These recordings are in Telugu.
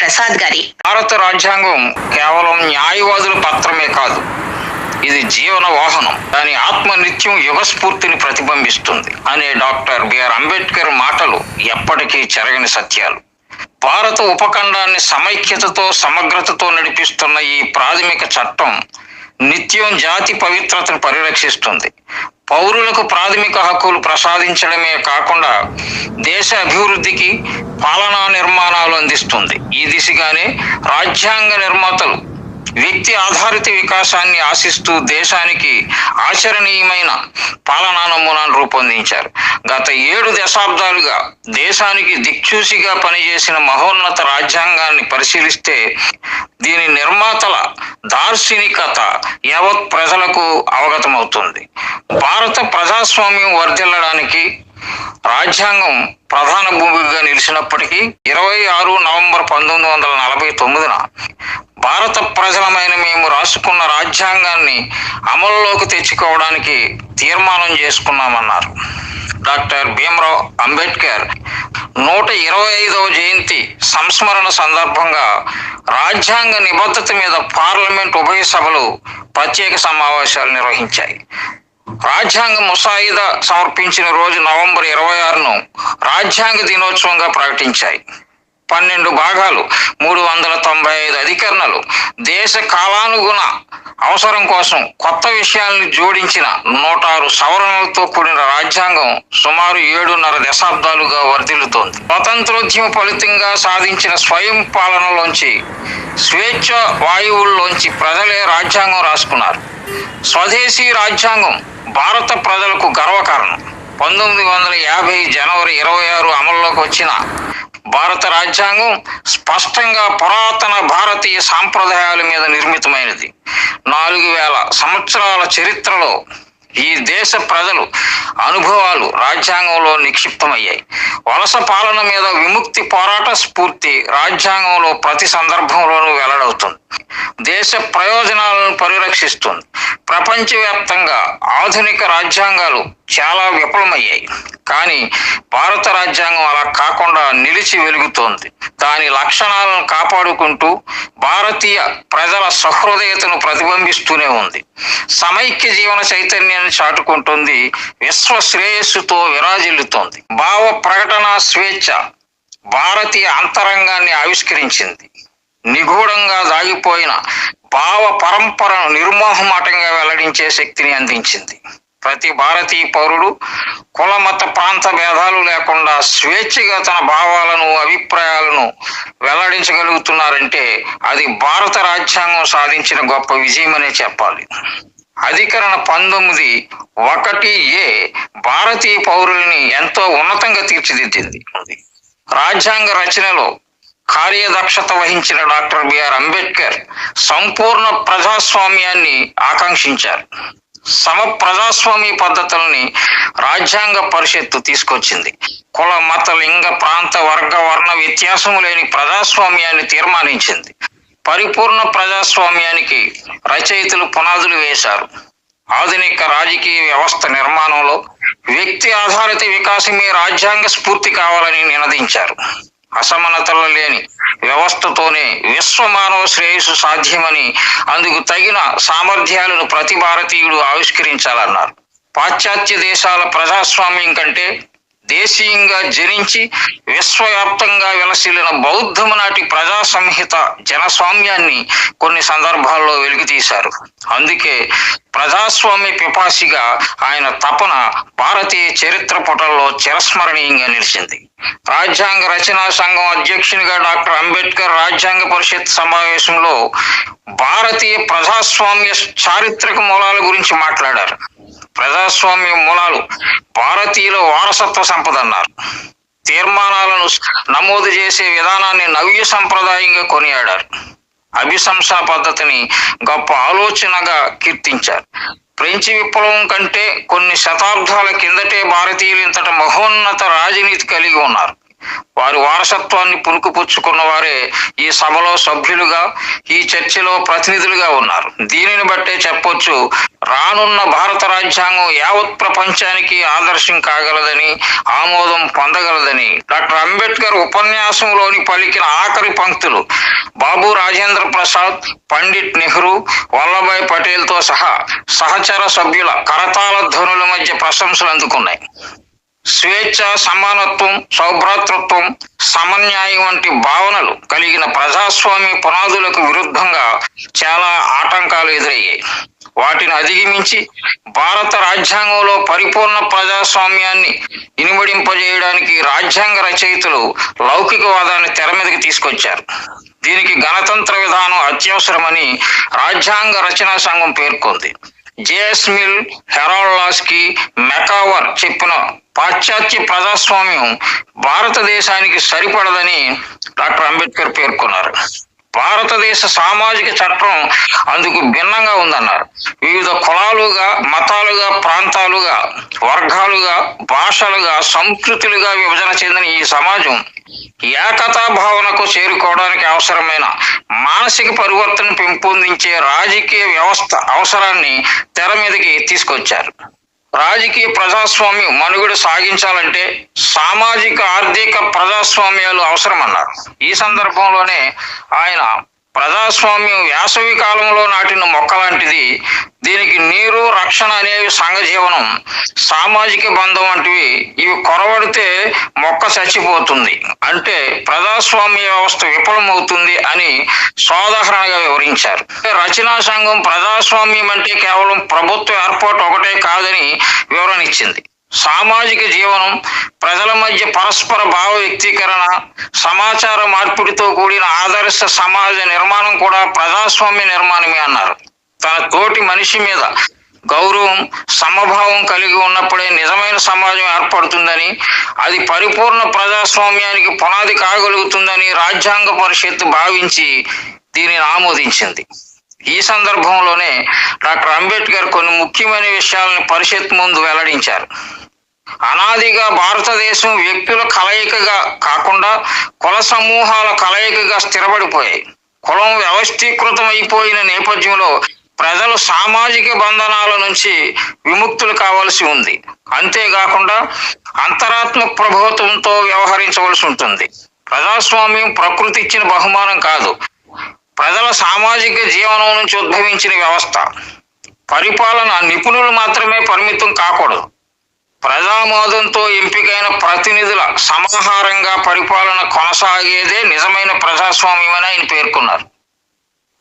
ప్రసాద్ గారి. భారత రాజ్యాంగం కేవలం న్యాయవాదుల పత్రమే కాదు ఇది జీవన వాహనం దాని ఆత్మ నిత్యం యుగ స్ఫూర్తిని ప్రతిబింబిస్తుంది అనే డాక్టర్ బిఆర్ అంబేద్కర్ మాటలు ఎప్పటికీ చెరగని సత్యాలు. భారత ఉపఖండాన్ని సమైక్యతతో సమగ్రతతో నడిపిస్తున్న ఈ ప్రాథమిక చట్టం నిత్యం జాతి పవిత్రతను పరిరక్షిస్తుంది. పౌరులకు ప్రాథమిక హక్కులు ప్రసాదించడమే కాకుండా దేశ అభివృద్ధికి పాలనా నిర్మాణాలు అందిస్తుంది. ఈ దిశగానే రాజ్యాంగ నిర్మాతలు వ్యక్తి ఆధారిత వికాసాన్ని ఆశిస్తూ దేశానికి ఆచరణీయమైన పాలనా నమూనాను రూపొందించారు. గత ఏడు దశాబ్దాలుగా దేశానికి దిక్చూసిగా పనిచేసిన మహోన్నత రాజ్యాంగాన్ని పరిశీలిస్తే దీని నిర్మాతల దార్శనికత యావత్ ప్రజలకు అవగతమవుతుంది. భారత ప్రజాస్వామ్యం వర్ధిల్లడానికి రాజ్యాంగం ప్రధాన భూమిగా నిలిచినప్పటికీ ఇరవై ఆరు నవంబర్ పంతొమ్మిది వందల నలభై తొమ్మిదిన భారత ప్రజలమైన మేము రాసుకున్న రాజ్యాంగాన్ని అమల్లోకి తెచ్చుకోవడానికి తీర్మానం చేసుకున్నామన్నారు. డాక్టర్ భీమరావు అంబేద్కర్ నూట ఇరవై ఐదవ జయంతి సంస్మరణ సందర్భంగా రాజ్యాంగ నిబద్ధత మీద పార్లమెంట్ ఉభయ సభలు ప్రత్యేక సమావేశాలు నిర్వహించాయి. రాజ్యాంగ ముసాయిదా సమర్పించిన రోజు నవంబర్ ఇరవై ఆరును రాజ్యాంగ దినోత్సవంగా ప్రకటించాయి. పన్నెండు భాగాలు మూడు వందల తొంభై ఐదు అధికరణలు దేశ కాలానుగుణ అవసరం కోసం కొత్త విషయాలను జోడించిన నూట ఆరు సవరణలతో కూడిన రాజ్యాంగం సుమారు ఏడున్నర దశాబ్దాలుగా వర్ధిల్లుతోంది. స్వతంత్రోద్యమ ఫలితంగా సాధించిన స్వయం పాలనలోంచి స్వేచ్ఛ వాయువుల్లోంచి ప్రజలే రాజ్యాంగం రాసుకున్నారు. స్వదేశీ రాజ్యాంగం భారత ప్రజలకు గర్వకారణం. పంతొమ్మిది వందల యాభై జనవరి ఇరవై ఆరు అమల్లోకి వచ్చిన భారత రాజ్యాంగం స్పష్టంగా పురాతన భారతీయ సాంప్రదాయాల మీద నిర్మితమైనది. నాలుగు వేల సంవత్సరాల చరిత్రలో ఈ దేశ ప్రజలు అనుభవాలు రాజ్యాంగంలో నిక్షిప్తమయ్యాయి. వలస పాలన మీద విముక్తి పోరాట స్ఫూర్తి రాజ్యాంగంలో ప్రతి సందర్భంలోనూ వెల్లడవుతుంది. దేశ ప్రయోజనాలను పరిరక్షిస్తుంది. ప్రపంచవ్యాప్తంగా ఆధునిక రాజ్యాంగాలు చాలా విఫలమయ్యాయి. కానీ భారత రాజ్యాంగం అలా కాకుండా నిలిచి వెలుగుతోంది. దాని లక్షణాలను కాపాడుకుంటూ భారతీయ ప్రజల సహృదయతను ప్రతిబింబిస్తూనే ఉంది. సమైక్య జీవన చైతన్యాన్ని చాటుకుంటుంది. విశ్వ శ్రేయస్సుతో విరాజిల్లుతోంది. భావ ప్రకటన స్వేచ్ఛ భారతీయ అంతరంగాన్ని ఆవిష్కరించింది. నిగూఢంగా దాగిపోయిన భావ పరంపరను నిర్మోహమాటంగా వెల్లడించే శక్తిని అందించింది. ప్రతి భారతీయ పౌరుడు కుల మత ప్రాంత భేదాలు లేకుండా స్వేచ్ఛగా తన భావాలను అభిప్రాయాలను వెల్లడించగలుగుతున్నారంటే అది భారత రాజ్యాంగం సాధించిన గొప్ప విజయమనే చెప్పాలి. అధికరణ పంతొమ్మిది ఒకటి ఏ భారతీయ పౌరుల్ని ఎంతో ఉన్నతంగా తీర్చిదిద్దింది. రాజ్యాంగ రచనలో కార్యదక్షత వహించిన డాక్టర్ బిఆర్ అంబేద్కర్ సంపూర్ణ ప్రజాస్వామ్యాన్ని ఆకాంక్షించారు. సమ ప్రజాస్వామ్య పద్ధతుల్ని రాజ్యాంగ పరిషత్తు తీసుకొచ్చింది. కుల మత లింగ ప్రాంత వర్గ వర్ణ వ్యత్యాసము లేని ప్రజాస్వామ్యాన్ని తీర్మానించింది. పరిపూర్ణ ప్రజాస్వామ్యానికి రచయితలు పునాదులు వేశారు. ఆధునిక రాజకీయ వ్యవస్థ నిర్మాణంలో వ్యక్తి ఆధారిత వికాసమే రాజ్యాంగ స్ఫూర్తి కావాలని నినదించారు. అసమానతలు లేని వ్యవస్థతోనే విశ్వ మానవ శ్రేయస్సు సాధ్యమని అందుకు తగిన సామర్థ్యాలను ప్రతి భారతీయుడు ఆవిష్కరించాలన్నారు. పాశ్చాత్య దేశాల ప్రజాస్వామ్యం కంటే దేశీయంగా జనించి విశ్వవ్యాప్తంగా వెలసిల్లిన బౌద్ధము నాటి ప్రజా సంహిత జనస్వామ్యాన్ని కొన్ని సందర్భాల్లో వెలికితీశారు. అందుకే ప్రజాస్వామ్య పిపాసిగా ఆయన తపన భారతీయ చరిత్ర పుటల్లో చిరస్మరణీయంగా నిలిచింది. రాజ్యాంగ రచనా సంఘం అధ్యక్షునిగా డాక్టర్ అంబేద్కర్ రాజ్యాంగ పరిషత్ సమావేశంలో భారతీయ ప్రజాస్వామ్య చారిత్రక మూలాల గురించి మాట్లాడారు. ప్రజాస్వామ్య మూలాలు భారతీయుల వారసత్వ సంపద అన్నారు. తీర్మానాలను నమోదు చేసే విధానాన్ని నవ్య సంప్రదాయంగా కొనియాడారు. అభిశంసా పద్ధతిని గొప్ప ఆలోచనగా కీర్తించారు. ఫ్రెంచి విప్లవం కంటే కొన్ని శతాబ్దాల కిందటే భారతీయులు ఇంతటి మహోన్నత రాజనీతి కలిగి ఉన్నారు. వారి వారసత్వాన్ని పులుకుపుచ్చుకున్న వారే ఈ సభలో సభ్యులుగా ఈ చర్చలో ప్రతినిధులుగా ఉన్నారు. దీనిని బట్టే చెప్పొచ్చు రానున్న భారత రాజ్యాంగం యావత్ ప్రపంచానికి ఆదర్శం కాగలదని ఆమోదం పొందగలదని. డాక్టర్ అంబేద్కర్ ఉపన్యాసంలోని పలికిన ఆఖరి పంక్తులు బాబు రాజేంద్ర ప్రసాద్ పండిట్ నెహ్రూ వల్లభాయ్ పటేల్తో సహా సహచర సభ్యుల కరతాళ ధ్వనుల మధ్య ప్రశంసలు అందుకున్నాయి. స్వేచ్ఛ సమానత్వం సౌభ్రాతృత్వం సమన్యాయం వంటి భావనలు కలిగిన ప్రజాస్వామ్య పునాదులకు విరుద్ధంగా చాలా ఆటంకాలు ఎదురయ్యాయి. వాటిని అధిగమించి భారత రాజ్యాంగంలో పరిపూర్ణ ప్రజాస్వామ్యాన్ని ఇనుమడింపజేయడానికి రాజ్యాంగ రచయితలు లౌకికవాదాన్ని తెర మీదకి తీసుకొచ్చారు. దీనికి గణతంత్ర విధానం అత్యవసరమని రాజ్యాంగ రచనా సంఘం పేర్కొంది. జేఎస్ మిల్ హెరాల్డ్ లాస్కి మెకావర్ చెప్పిన పాశ్చాత్య ప్రజాస్వామ్యం భారతదేశానికి సరిపడదని డాక్టర్ అంబేద్కర్ పేర్కొన్నారు. భారతదేశ సామాజిక చట్టం అందుకు భిన్నంగా ఉందన్నారు. వివిధ కులాలుగా మతాలుగా ప్రాంతాలుగా వర్గాలుగా భాషలుగా సంస్కృతులుగా విభజన చెందిన ఈ సమాజం ఏకతా భావనకు చేరుకోవడానికి అవసరమైన మానసిక పరివర్తన పెంపొందించే రాజకీయ వ్యవస్థ అవసరాన్ని తెర మీదకి తీసుకొచ్చారు. రాజకీయ ప్రజాస్వామ్యం మనుగడ సాగించాలంటే సామాజిక ఆర్థిక ప్రజాస్వామ్యాలు అవసరమన్నారు. ఈ సందర్భంలోనే ఆయన ప్రజాస్వామ్యం వేసవి కాలంలో నాటిన మొక్క లాంటిది దీనికి నీరు రక్షణ అనేవి సంఘజీవనం సామాజిక బంధం వంటివి. ఇవి కొరవడితే చచ్చిపోతుంది. అంటే ప్రజాస్వామ్య వ్యవస్థ విఫలమవుతుంది అని సోదాహరణగా వివరించారు. రచనా సంఘం ప్రజాస్వామ్యం అంటే కేవలం ప్రభుత్వ ఏర్పాటు ఒకటే కాదని వివరణ ఇచ్చింది. సామాజిక జీవనం ప్రజల మధ్య పరస్పర భావ వ్యక్తీకరణ సమాచార మార్పిడితో కూడిన ఆదర్శ సమాజ నిర్మాణం కూడా ప్రజాస్వామ్య నిర్మాణమే అన్నారు. తన తోటి మనిషి మీద గౌరవం సమభావం కలిగి ఉన్నప్పుడే నిజమైన సమాజం ఏర్పడుతుందని అది పరిపూర్ణ ప్రజాస్వామ్యానికి పునాది కాగలుగుతుందని రాజ్యాంగ పరిషత్ భావించి దీనిని ఆమోదించింది. ఈ సందర్భంలోనే డాక్టర్ అంబేద్కర్ కొన్ని ముఖ్యమైన విషయాలను పరిషత్ ముందు వెల్లడించారు. అనాదిగా భారతదేశం వ్యక్తుల కలయికగా కాకుండా కుల సమూహాల కలయికగా స్థిరపడిపోయాయి. కులం వ్యవస్థీకృతం అయిపోయిన నేపథ్యంలో ప్రజలు సామాజిక బంధనాల నుంచి విముక్తులు కావాల్సి ఉంది. అంతేకాకుండా అంతరాత్మ ప్రభావంతో వ్యవహరించవలసి ఉంటుంది. ప్రజాస్వామ్యం ప్రకృతి ఇచ్చిన బహుమానం కాదు. ప్రజల సామాజిక జీవనం నుంచి ఉద్భవించిన వ్యవస్థ. పరిపాలన నిపుణులు మాత్రమే పరిమితం కాకూడదు. ప్రజామోదంతో ఎంపికైన ప్రతినిధుల సమాహారంగా పరిపాలన కొనసాగేదే నిజమైన ప్రజాస్వామ్యం అని ఆయన పేర్కొన్నారు.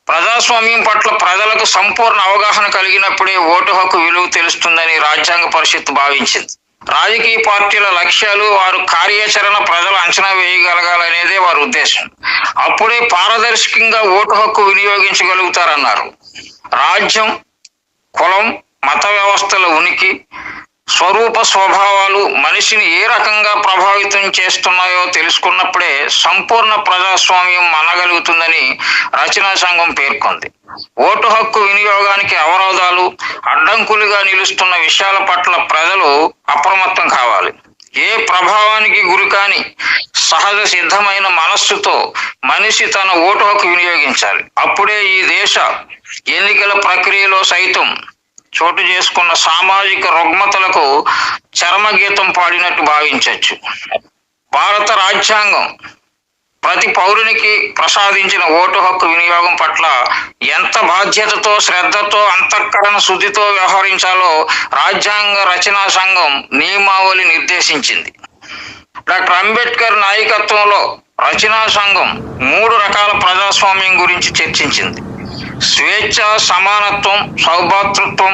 ప్రజాస్వామ్యం పట్ల ప్రజలకు సంపూర్ణ అవగాహన కలిగినప్పుడే ఓటు హక్కు విలువ తెలుస్తుందని రాజ్యాంగ పరిషత్ భావించింది. రాజకీయ పార్టీల లక్ష్యాలు వారు కార్యాచరణ ప్రజలు అంచనా వేయగలగాలనేదే వారి ఉద్దేశం. అప్పుడే పారదర్శకంగా ఓటు హక్కు వినియోగించగలుగుతారన్నారు. రాజ్యం కులం మత వ్యవస్థల ఉనికి స్వరూప స్వభావాలు మనిషిని ఏ రకంగా ప్రభావితం చేస్తున్నాయో తెలుసుకున్నప్పుడే సంపూర్ణ ప్రజాస్వామ్యం అనగలుగుతుందని రచనా సంఘం పేర్కొంది. ఓటు హక్కు వినియోగానికి అవరోధాలు అడ్డంకులుగా నిలుస్తున్న విషయాల పట్ల ప్రజలు అప్రమత్తం కావాలి. ఏ ప్రభావానికి గురికాని సహజ సిద్ధమైన మనస్సుతో మనిషి తన ఓటు హక్కు వినియోగించాలి. అప్పుడే ఈ దేశ ఎన్నికల ప్రక్రియలో సైతం చోటు చేసుకున్న సామాజిక రుగ్మతలకు చరమగీతం పాడినట్టు భావించవచ్చు భారత రాజ్యాంగం ప్రతి పౌరునికి ప్రసాదించిన ఓటు హక్కు వినియోగం పట్ల ఎంత బాధ్యతతో శ్రద్ధతో అంతఃకరణ శుద్ధితో వ్యవహరించాలో రాజ్యాంగ రచనా సంఘం నియమావళి నిర్దేశించింది. డాక్టర్ అంబేద్కర్ నాయకత్వంలో రచనా సంఘం మూడు రకాల ప్రజాస్వామ్యం గురించి చర్చించింది. స్వేచ్ఛ సమానత్వం సౌభాతృత్వం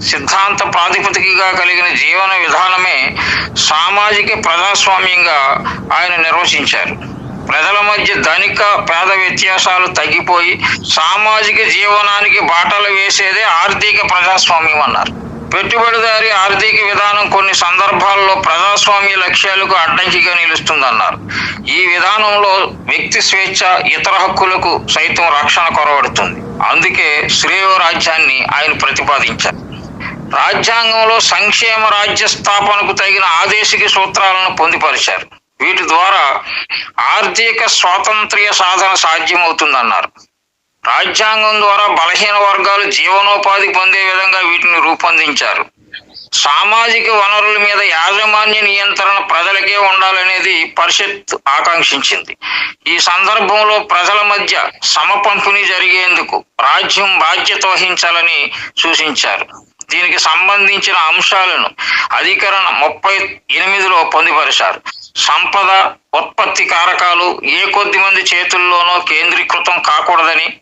సిద్ధాంత ప్రాతిపదికగా కలిగిన జీవన విధానమే సామాజిక ప్రజాస్వామ్యంగా ఆయన నిర్వచించారు. ప్రజల మధ్య ధనిక పేద వ్యత్యాసాలు తగ్గిపోయి సామాజిక జీవనానికి బాటలు వేసేదే ఆర్థిక ప్రజాస్వామ్యం అన్నారు. పెట్టుబడిదారి ఆర్థిక విధానం కొన్ని సందర్భాల్లో ప్రజాస్వామ్య లక్ష్యాలకు అడ్డంకిగా నిలుస్తుందన్నారు. ఈ విధానంలో వ్యక్తి స్వేచ్ఛ ఇతర హక్కులకు సైతం రక్షణ కొరవడుతుంది. అందుకే శ్రేయో రాజ్యాన్ని ఆయన ప్రతిపాదించారు. రాజ్యాంగంలో సంక్షేమ రాజ్య స్థాపనకు తగిన ఆదేశిక సూత్రాలను పొందుపరిచారు. వీటి ద్వారా ఆర్థిక స్వాతంత్ర్య సాధన సాధ్యమవుతుందన్నారు. రాజ్యాంగం ద్వారా బలహీన వర్గాలు జీవనోపాధి పొందే విధంగా వీటిని రూపొందించారు. సామాజిక వనరుల మీద యాజమాన్య నియంత్రణ ప్రజలకే ఉండాలనేది పరిషత్ ఆకాంక్షించింది. ఈ సందర్భంలో ప్రజల మధ్య సమపంపిణీ జరిగేందుకు రాజ్యం బాధ్యత వహించాలని సూచించారు. దీనికి సంబంధించిన అంశాలను అధికరణ ముప్పై ఎనిమిదిలో పొందుపరిచారు. సంపద ఉత్పత్తి కారకాలు ఏ కొద్ది మంది చేతుల్లోనో కేంద్రీకృతం కాకూడదని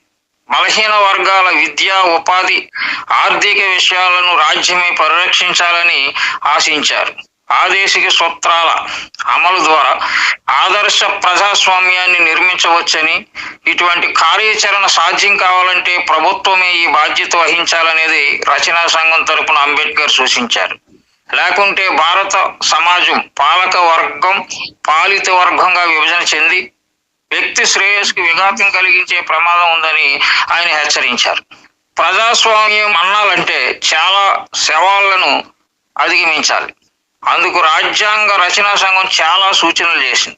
బలహీన వర్గాల విద్య ఉపాధి ఆర్థిక విషయాలను రాజ్యమే పరిరక్షించాలని ఆశించారు. ఆదేశిక సూత్రాల అమలు ద్వారా ఆదర్శ ప్రజాస్వామ్యాన్ని నిర్మించవచ్చని ఇటువంటి కార్యాచరణ సాధ్యం కావాలంటే ప్రభుత్వమే ఈ బాధ్యత వహించాలనేది రచనా సంఘం తరపున అంబేద్కర్ సూచించారు. లేకుంటే భారత సమాజం పాలక వర్గం పాలిత వర్గంగా విభజన చెంది వ్యక్తి శ్రేయస్కి విఘాతం కలిగించే ప్రమాదం ఉందని ఆయన హెచ్చరించారు. ప్రజాస్వామ్యం అన్నాలంటే చాలా సవాళ్ళను అధిగమించాలి. అందుకు రాజ్యాంగ రచనా సంఘం చాలా సూచనలు చేసింది.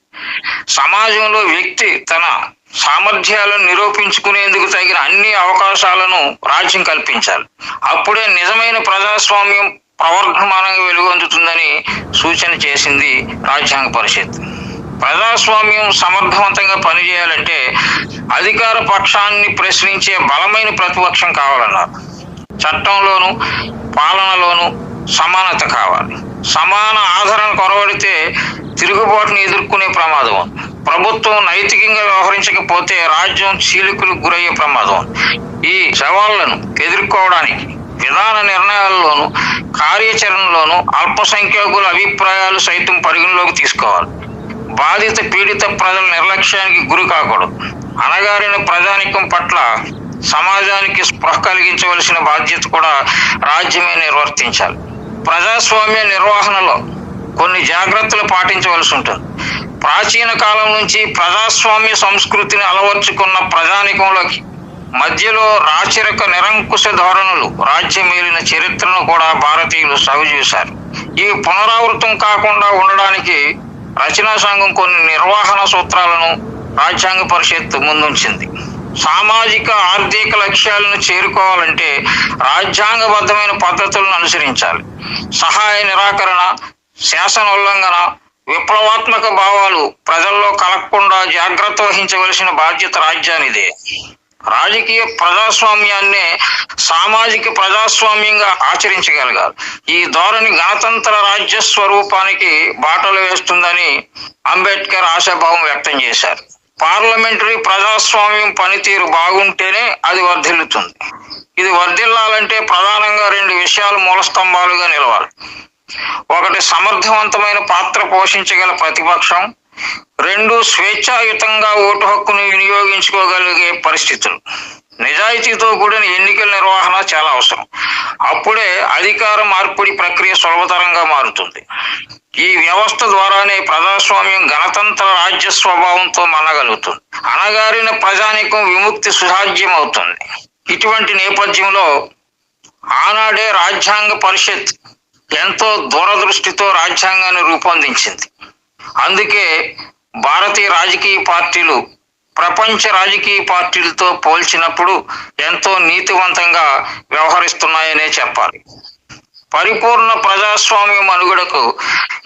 సమాజంలో వ్యక్తి తన సామర్థ్యాలను నిరూపించుకునేందుకు తగిన అన్ని అవకాశాలను రాజ్యం కల్పించాలి. అప్పుడే నిజమైన ప్రజాస్వామ్యం ప్రవర్ధమానంగా వెలుగొందుతుందని సూచన చేసింది రాజ్యాంగ పరిషత్. ప్రజాస్వామ్యం సమర్థవంతంగా పనిచేయాలంటే అధికార పక్షాన్ని ప్రశ్నించే బలమైన ప్రతిపక్షం కావాలన్నారు. చట్టంలోను పాలనలోను సమానత కావాలి. సమాన ఆదరణ కొరవడితే తిరుగుబాటును ఎదుర్కొనే ప్రమాదం. ఉంది ప్రభుత్వం నైతికంగా వ్యవహరించకపోతే రాజ్యం చీలికలకు గురయ్యే ప్రమాదం. ఉంది ఈ సవాళ్ళను ఎదుర్కోవడానికి విధాన నిర్ణయాల్లోనూ కార్యాచరణలోనూ అల్పసంఖ్యాకుల అభిప్రాయాలు సైతం పరిగణలోకి తీసుకోవాలి. బాధిత పీడిత ప్రజల నిర్లక్ష్యానికి గురి కాకూడదు. అనగారిన ప్రజానికం పట్ల సమాజానికి స్పృహ కలిగించవలసిన బాధ్యత కూడా రాజ్యమే నిర్వర్తించాలి. ప్రజాస్వామ్య నిర్వహణలో కొన్ని జాగ్రత్తలు పాటించవలసి ఉంటుంది. ప్రాచీన కాలం నుంచి ప్రజాస్వామ్య సంస్కృతిని అలవర్చుకున్న ప్రజానికంలోకి మధ్యలో రాచరిక నిరంకుశ ధోరణులు రాజ్యమేలిన చరిత్రను కూడా భారతీయులు సాగు చేశారు ఇవి పునరావృతం కాకుండా ఉండడానికి రచనా సంఘం కొన్ని నిర్వహణ సూత్రాలను రాజ్యాంగ పరిషత్ ముందుంచింది. సామాజిక ఆర్థిక లక్ష్యాలను చేరుకోవాలంటే రాజ్యాంగబద్ధమైన పద్ధతులను అనుసరించాలి. సహాయ నిరాకరణ శాసన ఉల్లంఘన విప్లవాత్మక భావాలు ప్రజల్లో కలగకుండా జాగ్రత్త వహించవలసిన బాధ్యత రాజ్యానిదే. రాజకీయ ప్రజాస్వామ్యాన్నే సామాజిక ప్రజాస్వామ్యంగా ఆచరించగలగాలి. ఈ ధోరణి గణతంత్ర రాజ్య స్వరూపానికి బాటలు వేస్తుందని అంబేద్కర్ ఆశాభావం వ్యక్తం చేశారు. పార్లమెంటరీ ప్రజాస్వామ్యం పనితీరు బాగుంటేనే అది వర్ధిల్లుతుంది. ఇది వర్ధిల్లాలంటే ప్రధానంగా రెండు విషయాలు మూలస్తంభాలుగా నిలవాలి. ఒకటి సమర్థవంతమైన పాత్ర పోషించగల ప్రతిపక్షం రెండు స్వేచ్ఛాయుతంగా ఓటు హక్కును వినియోగించుకోగలిగే పరిస్థితులు. నిజాయితీతో కూడిన ఎన్నికల నిర్వహణ చాలా అవసరం. అప్పుడే అధికార మార్పిడి ప్రక్రియ సులభతరంగా మారుతుంది. ఈ వ్యవస్థ ద్వారానే ప్రజాస్వామ్యం గణతంత్ర రాజ్య స్వభావంతో మనగలుగుతుంది అణగారిన ప్రజానికం విముక్తి సుసాధ్యం అవుతుంది ఇటువంటి నేపథ్యంలో ఆనాడే రాజ్యాంగ పరిషత్ ఎంతో దూరదృష్టితో రాజ్యాంగాన్ని రూపొందించింది. అందుకే భారతీయ రాజకీయ పార్టీలు ప్రపంచ రాజకీయ పార్టీలతో పోల్చినప్పుడు ఎంతో నీతివంతంగా వ్యవహరిస్తున్నాయనే చెప్పాలి. పరిపూర్ణ ప్రజాస్వామ్యం మనుగడకు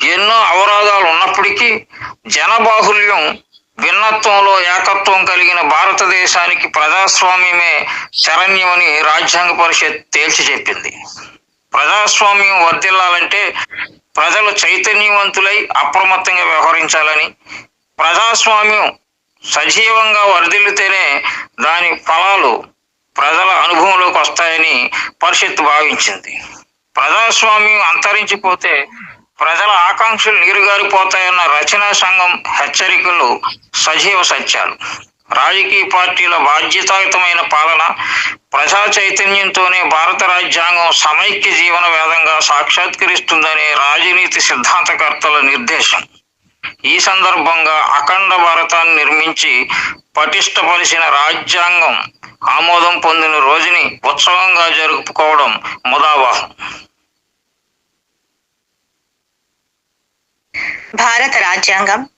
ఎన్నో అవరోధాలు ఉన్నప్పటికీ జనబాహుల్యం భిన్నత్వంలో ఏకత్వం కలిగిన భారతదేశానికి ప్రజాస్వామ్యమే శరణ్యమని రాజ్యాంగ పరిషత్ తేల్చి చెప్పింది. ప్రజాస్వామ్యం వర్దిల్లాలంటే ప్రజలు చైతన్యవంతులై అప్రమత్తంగా వ్యవహరించాలని ప్రజాస్వామ్యం సజీవంగా వరదిల్లితేనే దాని ఫలాలు ప్రజల అనుభవంలోకి వస్తాయని పరిషత్ భావించింది. ప్రజాస్వామ్యం అంతరించిపోతే ప్రజల ఆకాంక్షలు నీరుగారిపోతాయన్న రచనా సంఘం హెచ్చరికలు సజీవ సత్యాలు. రాజకీయ పార్టీల బాధ్యతాయుతమైన పాలన ప్రజా చైతన్యంతోనే భారత రాజ్యాంగం సమైక్య జీవన వేదంగా సాక్షాత్కరిస్తుందనే రాజనీతి సిద్ధాంతకర్తల నిర్దేశం. ఈ సందర్భంగా అఖండ భారతాన్ని నిర్మించి పటిష్టపరిచిన రాజ్యాంగం ఆమోదం పొందిన రోజుని ఉత్సవంగా జరుపుకోవడం ముదావాహం. భారత రాజ్యాంగం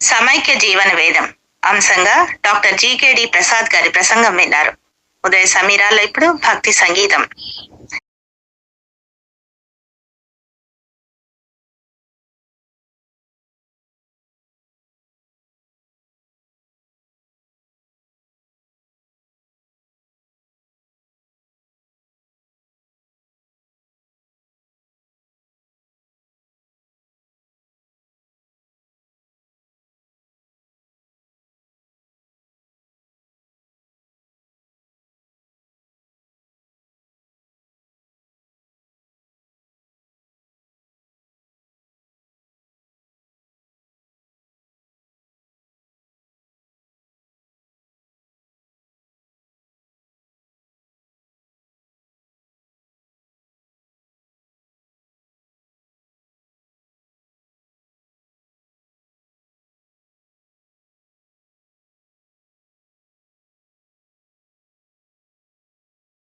సమైక్య జీవన వేదం. అంశంగా డాక్టర్ జీకేడి ప్రసాద్ గారి ప్రసంగం విన్నారు. ఉదయ సమీరాల్లో ఇప్పుడు భక్తి సంగీతం.